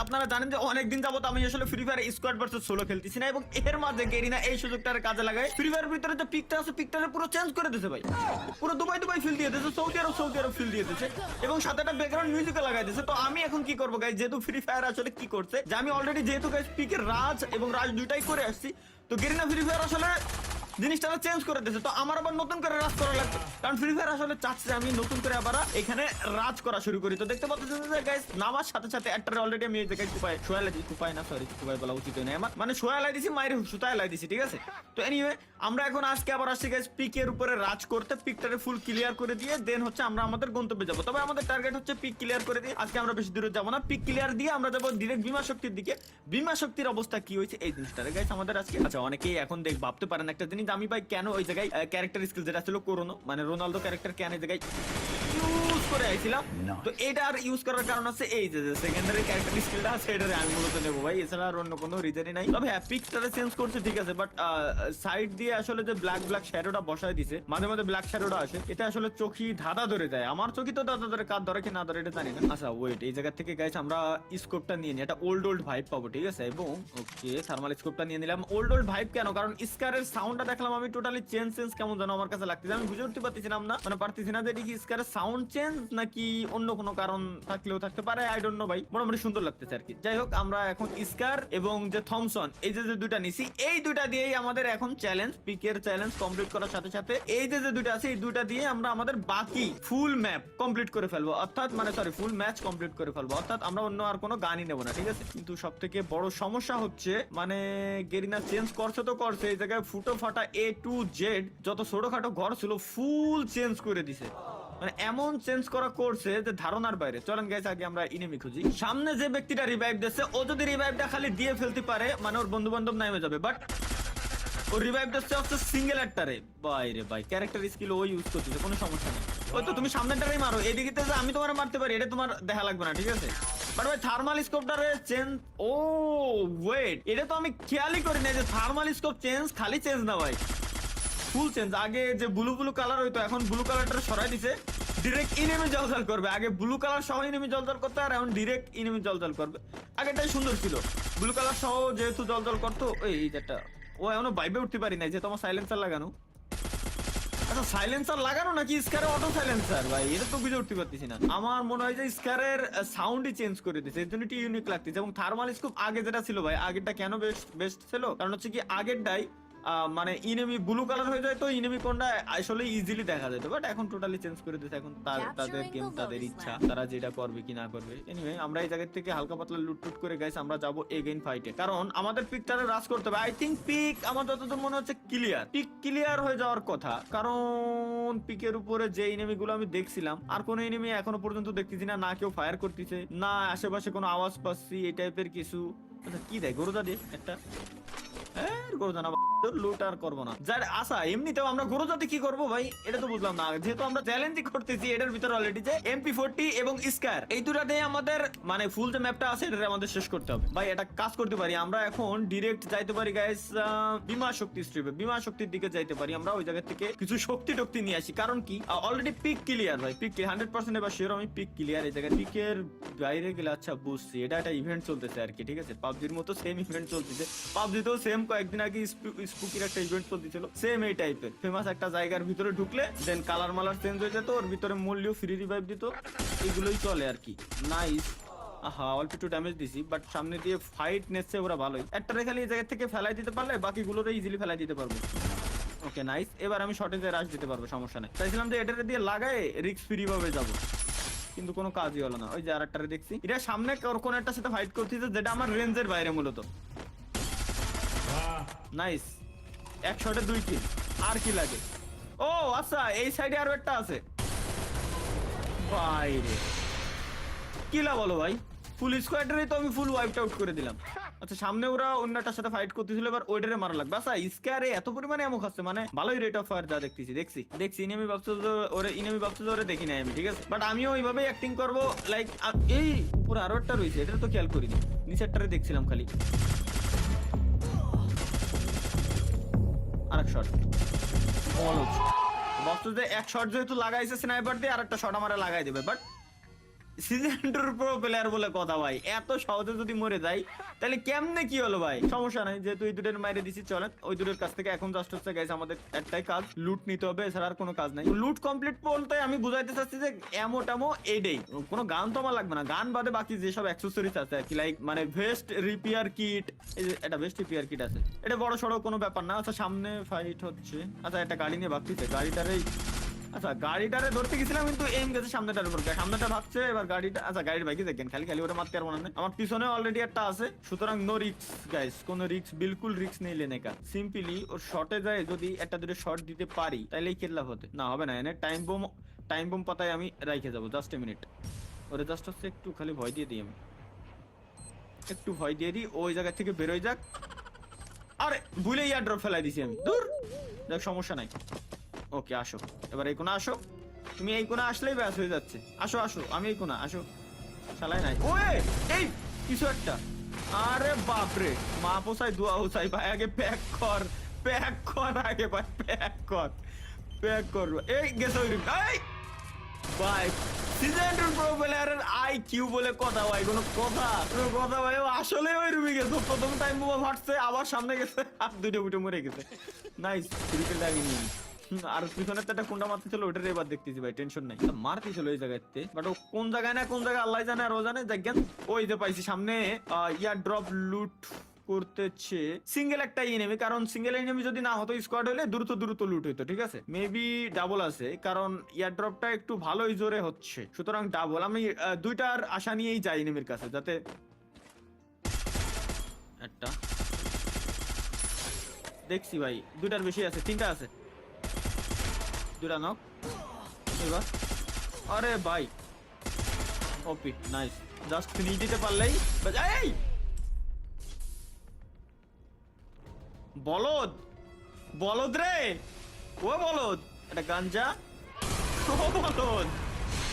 আপনারা জানেন যে অনেকদিন যাবত আমি আসলে Free Fire squad versus solo খেলতেছি না এবং এর মাঝে গেরিনা এই সুযোগটার কাজে লাগায়। ফ্রি ফায়ার ভিতরে যে পিকটা আছে পিকটারে পুরো চেঞ্জ করে দিয়েছে ভাই। পুরো দুবাই দুবাই ফিল দিয়ে দিয়েছে Saudi Arab Saudi Arab fill দিয়ে দিয়েছে এবং সাথে একটা ব্যাকগ্রাউন্ড মিউজিকও লাগাই দিয়েছে তো আমি এখন কি করব গাইজ যেহেতু ফ্রি ফায়ার আসলে কি করছে, যে আমি অলরেডি যেহেতু গাইজ পিকের রাজ এবং রাজ দুইটাই করে আসছি, তো গেরিনা ফ্রি ফায়ার আসলে জিনিসটা চেঞ্জ করে দিয়েছে। তো আমার আবার নতুন করে রাজ করা লাগবে। কারণ ফ্রি ফায়ার আসলে চাচ্ছে আমি নতুন করে আবার এখানে রাজ করা শুরু করি। তো দেখতে পাচ্ছেন যে গাইস নামার সাথে সাথে একটা অলরেডি আমি এই জায়গায় কুপাই সোয়া লাই কুপাই না সরি কুপাই বলা উচিত নয় আমার। মানে সোয়া লাই দিছি মায়ের সুতায় লাই দিছি ঠিক আছে? তো এনিওয়ে আমরা এখন আজকে আবার আসছি গাইস পিকের উপরে রাজ করতে। পিকটারে ফুল ক্লিয়ার করে দিয়ে দেন হচ্ছে আমরা আমাদের গন্তব্যে যাব। তবে আমাদের টার্গেট হচ্ছে পিক ক্লিয়ার করে দিয়ে, আজকে আমরা বেশি দূরে যাব না। পিক ক্লিয়ার দিয়ে আমরা যাব ডিরেক্ট বিমা শক্তির দিকে। বিমা শক্তির অবস্থা কি হয়েছে? এই জিনিসটারে গাইস আমাদের আজকে আচ্ছা অনেকেই এখন দেখ ভাবতে পারেন একটা জিনিস। আমি ভাই কেন ওই জায়গায় ক্যারেক্টার স্কিল যেটা ছিল করোনো মানে রোনালদো ক্যারেক্টার কেন এই জায়গায়? করে আইছিলাম। তো এটা আর ইউজ করার কারণ আছে এই যে সেকেন্ডারি ক্যারেক্টার স্কিলটা আছে এটারে আমি মূলত নেব। ভাই এছাড়া আর অন্য কোনো রিজনই নাই। তবে হ্যাঁ পিকটারে চেঞ্জ করছে ঠিক আছে বাট সাইড দিয়ে আসলে যে ব্ল্যাক ব্ল্যাক শ্যাডোটা বসায় দিছে মাঝে মাঝে ব্ল্যাক শ্যাডোটা আসে এটা আসলে চোখি ধাঁধা ধরে যায় আমার চোখি তো ধরে কার ধরে কি না ধরে এটা জানি না। আচ্ছা ওয়েট এই জায়গা থেকে গাইছে আমরা স্কোপটা নিয়ে নিই। এটা ওল্ড ওল্ড ভাইব পাবো ঠিক আছে এবং ওকে থার্মাল স্কোপটা নিয়ে নিলাম। ওল্ড ওল্ড ভাইব কেন? কারণ স্কারের সাউন্ডটা দেখলাম আমি টোটালি চেঞ্জ চেঞ্জ কেমন যেন আমার কাছে লাগতেছে। আমি বুঝে উঠতে পারতেছিলাম না মানে পারতেছি না যে কি স্কারের সাউন্ড চেঞ্জ নাকি অন্য কোনো কারণ থাকলেও থাকতে পারে আই ডোন্ট নো ভাই। মোটামুটি সুন্দর লাগতেছে আর কি যাই হোক, আমরা এখন স্কার এবং যে থমসন এই যে যে দুইটা নিছি, এই দুইটা দিয়েই আমাদের এখন চ্যালেঞ্জ পিকের চ্যালেঞ্জ কমপ্লিট করার সাথে সাথে এই যে যে দুইটা আছে, এই দুইটা দিয়ে আমরা আমাদের বাকি ফুল ম্যাপ কমপ্লিট করে ফেলব। অর্থাৎ মানে সরি ফুল ম্যাচ কমপ্লিট করে ফেলব। অর্থাৎ, আমরা অন্য আর কোনো গানই নেব না, ঠিক আছে? কিন্তু সব থেকে বড় সমস্যা হচ্ছে মানে গেরিনা চেঞ্জ করছে তো করছে, এই জায়গায় ফুটো ফাটা এ টু জেড যত ছোটখাটো ঘর ছিল ফুল চেঞ্জ করে দিছে। মানে এমন চেঞ্জ করা করছে যে ধারণার বাইরে। চলেন গাইস আগে আমরা ইনেমি খুঁজি। সামনে যে ব্যক্তিটা রিভাইভ দিচ্ছে ও যদি রিভাইভটা খালি দিয়ে ফেলতে পারে মানে ওর বন্ধু বান্ধব নামে যাবে। বাট ও রিভাইভ দিচ্ছে হচ্ছে সিঙ্গেল একটারে বাইরে ভাই ক্যারেক্টার স্কিল ও ইউজ করতেছে, কোনো সমস্যা নেই। ওই তো তুমি সামনেটারেই মারো, এদিকে যে আমি তোমার মারতে পারি, এটা তোমার দেখা লাগবে না, ঠিক আছে? বাট ভাই থার্মাল স্কোপটারে চেঞ্জ ও ওয়েট এটা তো আমি খেয়ালই করি না যে থার্মাল স্কোপ চেঞ্জ খালি চেঞ্জ না ভাই। ফুল চেঞ্জ আগে যে ব্লু ব্লু কালার হইতো, এখন ব্লু কালারটা সরাই দিছে। ডিরেক্ট ইনেমি জলজল করবে। আগে ব্লু কালার সহ ইনেমি জলজল করতো, আর এখন ডিরেক্ট ইনেমি জলজল করবে। আগেটাই সুন্দর ছিল। ব্লু কালার সহ যেহেতু জলজল করতো, এই যেটা ও এখনও বাইবে উঠতে পারি নাই যে তোমার সাইলেন্সার লাগানো। আচ্ছা সাইলেন্সার লাগানো নাকি স্কারে অটো সাইলেন্সার ভাই, এটা তো বুঝে উঠতে পারতেছি না। আমার মনে হয় যে স্কারের সাউন্ডই চেঞ্জ করে দিয়েছে এর জন্য ইউনিক লাগতেছে। এবং থার্মাল স্কোপ আগে যেটা ছিল ভাই, আগেরটা কেন বেস্ট বেস্ট ছিল? কারণ হচ্ছে কি আগেরটাই মানে ইনেমি ব্লু কালার হয়ে যায় তো ইনেমি কোনটা আসলে ইজিলি দেখা যেত বাট এখন টোটালি চেঞ্জ করে দিয়েছে এখন তার- তাদের গেম তাদের ইচ্ছা তারা যেটা করবে কি না করবে। এনিওয়ে আমরা এই জায়গা থেকে হালকা পাতলা লুটটুট করে গাইস আমরা যাব এগেইন ফাইটে কারণ আমাদের পিকটারে রাশ করতে হবে। আই থিঙ্ক পিক আমার যতদূর মনে হচ্ছে ক্লিয়ার পিক ক্লিয়ার হয়ে যাওয়ার কথা। কারণ পিকের উপরে যে ইনেমি গুলো আমি দেখছিলাম আর কোন এনিমি এখনও পর্যন্ত দেখতেছি না না কেউ ফায়ার করতেছে না আশেপাশে কোনো আওয়াজ পাচ্ছি এই টাইপের কিছু। আচ্ছা কি দেয়? গরুদা দিয়ে একটা। মানে কিছু শক্তি টক্তি নিয়ে আসি। কারণ কি? অলরেডি পিক ক্লিয়ার ভাই। পিক হান্ড্রেড পার্সেন্ট এবার শিওর আমি পিক ক্লিয়ার এই জায়গায় পিকের বাইরে গেলে আচ্ছা বুঝছি। এটা একটা ইভেন্ট চলতেছে আর কি, ঠিক আছে? পাবজির মতো সেম ইভেন্ট চলতেছে। পাবজিতেও সেম কয়েকদিন আগে স্পুকির একটা ইভেন্ট চলতেছিল সেম এই টাইপের ফেমাস একটা জায়গার ভিতরে ঢুকলে দেন কালার মালার চেঞ্জ হয়ে যেত, ওর ভিতরে মূল্য ফ্রি রিভাইভ দিত। এগুলোই চলে আর কি। নাইস অল্প একটু ড্যামেজ দিছি বাট সামনে দিয়ে ফাইট নেচ্ছে ওরা ভালোই। একটা খালি এই জায়গা থেকে ফেলাই দিতে পারলে ইজিলি ফেলাই দিতে পারব। ওকে নাইস এবার আমি শর্টেজে রাশ দিতে পারব, সমস্যা নেই। চাইছিলাম যে এটা দিয়ে লাগায় রিক্স ফ্রি ভাবে যাব। কিন্তু কোনো কাজই হলো না। ওই যে আরেকটারে দেখছি। এটা সামনে কোন একটা সাথে ফাইট করতেছে, যেটা আমার রেঞ্জের বাইরে মূলত। নাইস। এক শটে দুই কিল আর কি লাগে? ও আচ্ছা এই সাইডে আরও একটা আছে। বাইরে। কিলা বলো ভাই? ফুল স্কোয়াডারে তো আমি ফুল ওয়াইপ আউট করে দিলাম। আচ্ছা সামনে ওরা অন্যটার সাথে ফাইট করতেছিল, এবার ওইটারে মারা লাগবে। আচ্ছা স্কোয়ারে এত পরিমাণে এমন খাচ্ছে মানে ভালোই রেট অফ ফায়ার যা দেখতেছি। দেখছি দেখছি ইনেমি ভাবছ ওরে ইনেমি ভাবছ ওরে দেখি নাই আমি, ঠিক আছে? বাট আমিও ওইভাবেই অ্যাক্টিং করব লাইক এই, উপরে আরও একটা রয়েছে এটা তো খেয়াল করিনি। নিচেরটারে দেখছিলাম খালি। আরেক শট বস্তু যে এক শট যেহেতু লাগাইছে স্নাইপার দিয়ে, আরেকটা শট আমারে লাগাই দেবে বাট সিজনটার প্রো প্লেয়ার বলে কথা ভাই, এত সহজে যদি মরে যাই, তাহলে কেমনে কি হলো ভাই? সমস্যা নাই, যেহেতু ওই দুটোর মাইরে দিছি, চলেন। ওই দুটোর কাছ থেকে এখন জাস্ট হচ্ছে গাইস আমাদের একটাই কাজ লুট নিতে হবে, এছাড়া আর কোনো কাজ নাই। লুট কমপ্লিট বলতে আমি বুঝাইতে চাচ্ছি যে এমো টামো এইটাই কোনো গান তো আমার লাগবে না, গান বাদে বাকি যেসব অ্যাক্সেসরিজ আছে আর কি লাইক মানে ভেস্ট রিপেয়ার কিট এই যে এটা ভেস্ট রিপেয়ার কিট আছে। এটা বড় সড়ো কোনো ব্যাপার না আচ্ছা সামনে ফাইট হচ্ছে। আচ্ছা একটা গাড়ি নিয়ে ভাবতেছে গাড়িটারেই আচ্ছা গাড়িটারে ধরতে গেছিলাম কিন্তু এম গেছে সামনেটার উপর। সামনেটা ভাবছে, এবার গাড়িটা আচ্ছা গাড়ির বাইকে দেখেন, খালি খালি ওটা মারতে পারব না আমার পিছনে অলরেডি একটা আছে। সুতরাং নো রিক্স গাইস কোনো রিক্স বিলকুল রিক্স নেই লেনেকা। সিম্পলি ওর শর্টে যায় যদি একটা দুটো শর্ট দিতে পারি তাহলেই কেল্লা হতে। না, হবে না, এনে টাইম বোম টাইম বোম পাতায় আমি রাইখে যাব জাস্ট এ মিনিট ওরে জাস্ট হচ্ছে একটু খালি ভয় দিয়ে দিই আমি। একটু ভয় দিয়ে দিই, ওই জায়গা থেকে বেরোয় যাক। আরে ভুলে ইয়ার ড্রপ ফেলাই দিছি আমি। দূর! দেখ, সমস্যা নাই। ওকে, আসো। এবার এই কোনা আসো। তুমি এই কোনা আসলেই ব্যাস হয়ে যাচ্ছে। আসো আসো, আমি এই কোনা আসো। চালাই নাই। ওয়ে, এই, কিছু একটা। আরে বাপরে, মা পোসাই দোয়া হোসাই ভাই, আগে প্যাক কর প্যাক কর, আগে ভাই, প্যাক কর প্যাক কর। এই, গেছে এই! ভাই, সিজন টু প্রো প্লেয়ারের আই কিউ বলে কথা, ভাই, কোনো কথা কোনো কথা, ভাই আসলে ওই রুমে গেছে। প্রথম টাইম বোমা ফাটছে, আবার সামনে গেছে, আর দুটো উঠে মরে গেছে। নাইস ক্রিকেট লাগি নিয়ে আর পিছনে তো একটা কুন্ডা ওটার এবার দেখতেছি ভাই টেনশন নাই। ওই জায়গাতে বাট ও কোন জায়গায় না কোন জায়গায় আল্লাহ জানে আর ও জানে দেখেন ওই যে পাইছি সামনে ইয়ার ড্রপ লুট করতেছে। সিঙ্গেল একটা এনিমি কারণ সিঙ্গেল এনিমি যদি না হতো স্কোয়াড হলে দ্রুত দ্রুত লুট হইতো ঠিক আছে? মেবি ডাবল আছে কারণ একটু ভালোই জোরে হচ্ছে। সুতরাং ডাবল আমি দুইটার আশা নিয়েই যাই এনিমির কাছে যাতে একটা। দেখছি ভাই দুইটার বেশি আছে তিনটা আছে। দুটা নক এবার। আরে ভাই। ওপি নাইস জাস্ট ফিনিশ দিতে পারলেই এই! বলদ! বলদ রে! ও বলদ! এটা গাঞ্জা? ও বলদ!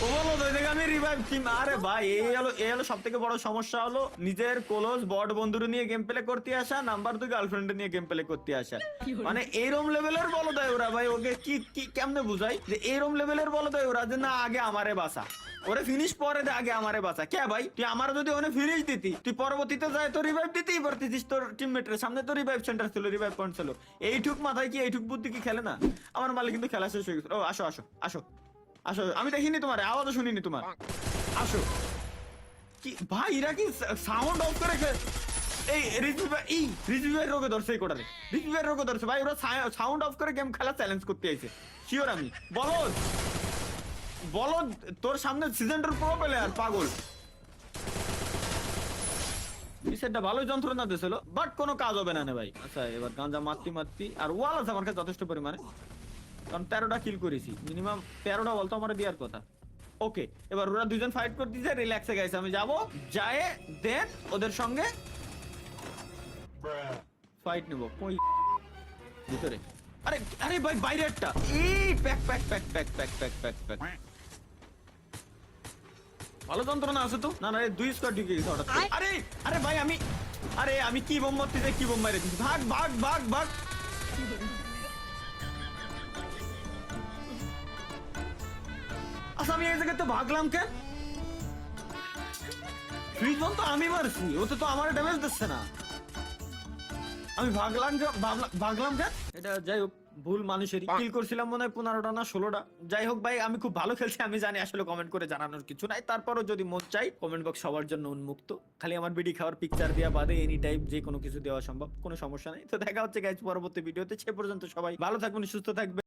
ও ওই দেখে আমি রিভাইভ টিম আরে ভাই এই হলো এই হলো সব থেকে বড় সমস্যা হলো নিজের ক্লোজ বড বন্ধুর নিয়ে গেম প্লে করতে আসা নাম্বার দুই গার্লফ্রেন্ড নিয়ে গেম প্লে করতে আসা। মানে এইরম লেভেলের বলদ হয় ওরা ভাই ওকে কি কি কেমনে বুঝাই? যে এইরম লেভেলের বলদ হয় ওরা যে না আগে আমারে বাসা ওরে ফিনিশ পরে দে আগে আমারে বাঁচা। কে ভাই? তুই আমার যদি ওনে ফিনিশ দিতি তুই পরবর্তীতে যায় তো রিভাইভ দিতেই পারতিস তোর টিমমেটের সামনে তো রিভাইভ সেন্টার ছিল রিভাইভ পয়েন্ট ছিল। এইটুক মাথায় কি এইটুক বুদ্ধি কি খেলে না? আমার মালিক কিন্তু খেলা শেষ হয়ে গেছে। ও আসো আসো আসো। আসো আমি দেখিনি তোমার আওয়াজও শুনিনি তোমার। আসো। কি ভাই এরা কি সাউন্ড অফ করে এই রোগে ধরছে এই কোটারে রোগে ধরছে। ভাই ওরা সাউন্ড অফ করে গেম খেলা চ্যালেঞ্জ করতে আইছে। শিওর আমি। বলো বলো তোর সামনে সিজনটার প্রো প্লেয়ার পাগল। সেটা ভালোই যন্ত্রণা দিয়েছিল বাট কোনো কাজ হবে না নে ভাই। আচ্ছা এবার গাঁজা মারতি মারতি আর ওয়াল আছে আমার কাছে যথেষ্ট পরিমাণে। কারণ তেরোটা কিল করেছি। মিনিমাম তেরোটা বলতো আমার দেওয়ার কথা। ওকে এবার ওরা দুজন ফাইট করতেছে রিল্যাক্সে গেছে আমি যাব। যায় দেন ওদের সঙ্গে ফাইট নেব। কই? ভিতরে। আরে আরে ভাই বাইরে একটা। এই pack pack pack pack pack pack pack pack ভালো যন্ত্রণা আছে তো? না না এই দুই স্কোয়াড ঢুকে গেছে হঠাৎ আরে আরে ভাই আমি আরে আমি কি বোম মারতেছি কি বোম মারে ভাগ ভাগ ভাগ ভাগ। আমি এই জায়গাতে ভাগলাম কেন? তো আমি মারছি ওতে তো আমার ড্যামেজ দিচ্ছে না। আমি ভাগলাম ভাগলাম কেন? এটা যাই হোক ভুল মানুষেরই। কিল করছিলাম মনে হয় পনেরোটা না ষোলোটা। যাই হোক ভাই আমি খুব ভালো খেলছি আমি জানি আসলে কমেন্ট করে জানানোর কিছু নাই। তারপরও যদি মন চাই কমেন্ট বক্স সবার জন্য উন্মুক্ত। খালি আমার বিডি খাওয়ার পিকচার দেওয়া বাদে এনি টাইপ যে কোনো কিছু দেওয়া সম্ভব কোনো সমস্যা নেই। তো দেখা হচ্ছে গাইজ পরবর্তী ভিডিওতে সে পর্যন্ত সবাই ভালো থাকবেন সুস্থ থাকবেন।